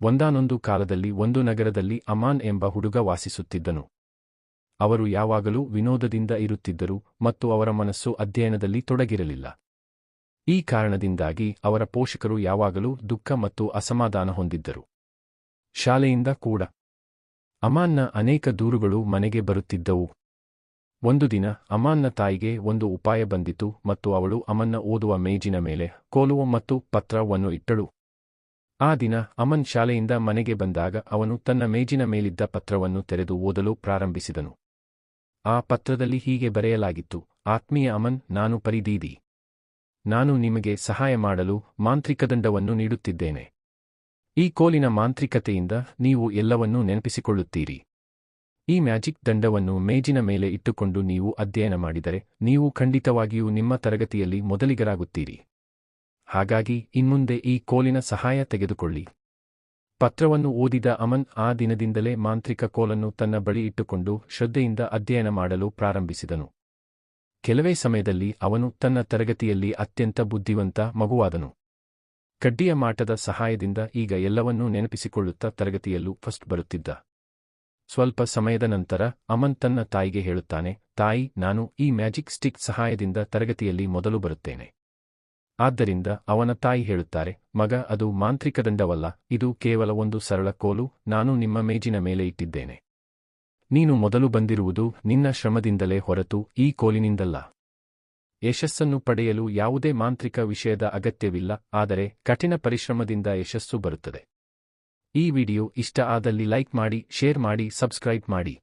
ಒಂದಾನೊಂದು ಕಾಲದಲ್ಲಿ ಒಂದು ನಗರದಲ್ಲಿ ಅಮಾನ್ ಎಂಬ ಹುಡುಗ ವಾಸಿಸುತ್ತಿದ್ದನು. ಅವರು ಯಾವಾಗಲೂ ವಿನೋದದಿಂದ ಇರುತ್ತಿದ್ದರು ಮತ್ತು ಅವರ ಮನಸ್ಸು ಅಧ್ಯಯನದಲ್ಲಿ ತೊಡಗಿರಲಿಲ್ಲ. ಈ ಕಾರಣದಿಂದಾಗಿ ಅವರ ಪೋಷಕರು ಯಾವಾಗಲೂ ದುಃಖ ಮತ್ತು ಅಸಮಾಧಾನ ಹೊಂದಿದ್ದರು. ಶಾಲೆಯಿಂದ ಕೂಡ. ಅಮಾನ್ನ ಅನೇಕ ದೂರುಗಳು ಮನೆಗೆ ಬರುತ್ತಿದ್ದವು. ಒಂದು ದಿನ ಅಮಾನ್ನ ತಾಯಿಗೆ ಒಂದು ಉಪಾಯ ಬಂದಿತು ಮತ್ತು ಅವಳು ಅಮನ್ನ ಓದುವ ಮೇಜಿನ ಮೇಲೆ ಕೋಲುವ ಮತ್ತು ಪತ್ರವನ್ನು ಇಟ್ಟಳು. ಆ ದಿನ ಅಮನ್ ಶಾಲೆಯಿಂದ ಮನೆಗೆ ಬಂದಾಗ ಅವನು ತನ್ನ ಮೇಜಿನ ಮೇಲಿದ್ದ ಪತ್ರವನ್ನು ತೆರೆದು ಓದಲು ಪ್ರಾರಂಭಿಸಿದನು. ಆ ಪತ್ರದಲ್ಲಿ ಹೀಗೆ ಬರೆಯಲಾಗಿತ್ತು, ಆತ್ಮೀಯ ಅಮನ್, ನಾನು ಪರಿದೀದಿ. ನಾನು ನಿಮಗೆ ಸಹಾಯ ಮಾಡಲು ಮಾಂತ್ರಿಕ ದಂಡವನ್ನು ನೀಡುತ್ತಿದ್ದೇನೆ. ಈ ಕೋಲಿನ ಮಾಂತ್ರಿಕತೆಯಿಂದ ನೀವು ಎಲ್ಲವನ್ನೂ ನೆನಪಿಸಿಕೊಳ್ಳುತ್ತೀರಿ. ಈ ಮ್ಯಾಜಿಕ್ ದಂಡವನ್ನು ಮೇಜಿನ ಮೇಲೆ ಇಟ್ಟುಕೊಂಡು ನೀವು ಅಧ್ಯಯನ ಮಾಡಿದರೆ ನೀವು ಖಂಡಿತವಾಗಿಯೂ ನಿಮ್ಮ ತರಗತಿಯಲ್ಲಿ ಮೊದಲಿಗರಾಗುತ್ತೀರಿ. ಹಾಗಾಗಿ ಇನ್ಮುಂದೆ ಈ ಕೋಲಿನ ಸಹಾಯ ತೆಗೆದುಕೊಳ್ಳಿ. ಪತ್ರವನ್ನು ಓದಿದ ಅಮನ್ ಆ ದಿನದಿಂದಲೇ ಮಾಂತ್ರಿಕ ಕೋಲನ್ನು ತನ್ನ ಬಳಿ ಇಟ್ಟುಕೊಂಡು ಶ್ರದ್ಧೆಯಿಂದ ಅಧ್ಯಯನ ಮಾಡಲು ಪ್ರಾರಂಭಿಸಿದನು. ಕೆಲವೇ ಸಮಯದಲ್ಲಿ ಅವನು ತನ್ನ ತರಗತಿಯಲ್ಲಿ ಅತ್ಯಂತ ಬುದ್ಧಿವಂತ ಮಗುವಾದನು. ಕಡ್ಡಿಯ ಮಾಟದ ಸಹಾಯದಿಂದ ಈಗ ಎಲ್ಲವನ್ನೂ ನೆನಪಿಸಿಕೊಳ್ಳುತ್ತಾ ತರಗತಿಯಲ್ಲೂ ಫಸ್ಟ್ ಬರುತ್ತಿದ್ದ. ಸ್ವಲ್ಪ ಸಮಯದ ನಂತರ ಅಮನ್ ತನ್ನ ತಾಯಿಗೆ ಹೇಳುತ್ತಾನೆ, ತಾಯಿ, ನಾನು ಈ ಮ್ಯಾಜಿಕ್ ಸ್ಟಿಕ್ ಸಹಾಯದಿಂದ ತರಗತಿಯಲ್ಲಿ ಮೊದಲು ಬರುತ್ತೇನೆ. ಆದ್ದರಿಂದ ಅವನ ತಾಯಿ ಹೇಳುತ್ತಾರೆ, ಮಗ, ಅದು ಮಾಂತ್ರಿಕ ದಂಡವಲ್ಲ, ಇದು ಕೇವಲ ಒಂದು ಸರಳ ಕೋಲು, ನಾನು ನಿಮ್ಮ ಮೇಜಿನ ಮೇಲೆ ಇಟ್ಟಿದ್ದೇನೆ. ನೀನು ಮೊದಲು ಬಂದಿರುವುದು ನಿನ್ನ ಶ್ರಮದಿಂದಲೇ ಹೊರತು ಈ ಕೋಲಿನಿಂದಲ್ಲ. ಯಶಸ್ಸನ್ನು ಪಡೆಯಲು ಯಾವುದೇ ಮಾಂತ್ರಿಕ ವಿಷಯದ ಅಗತ್ಯವಿಲ್ಲ, ಆದರೆ ಕಠಿಣ ಪರಿಶ್ರಮದಿಂದ ಯಶಸ್ಸು ಬರುತ್ತದೆ. ಈ ವಿಡಿಯೋ ಇಷ್ಟ ಆದಲ್ಲಿ ಲೈಕ್ ಮಾಡಿ, ಶೇರ್ ಮಾಡಿ, ಸಬ್ಸ್ಕ್ರೈಬ್ ಮಾಡಿ.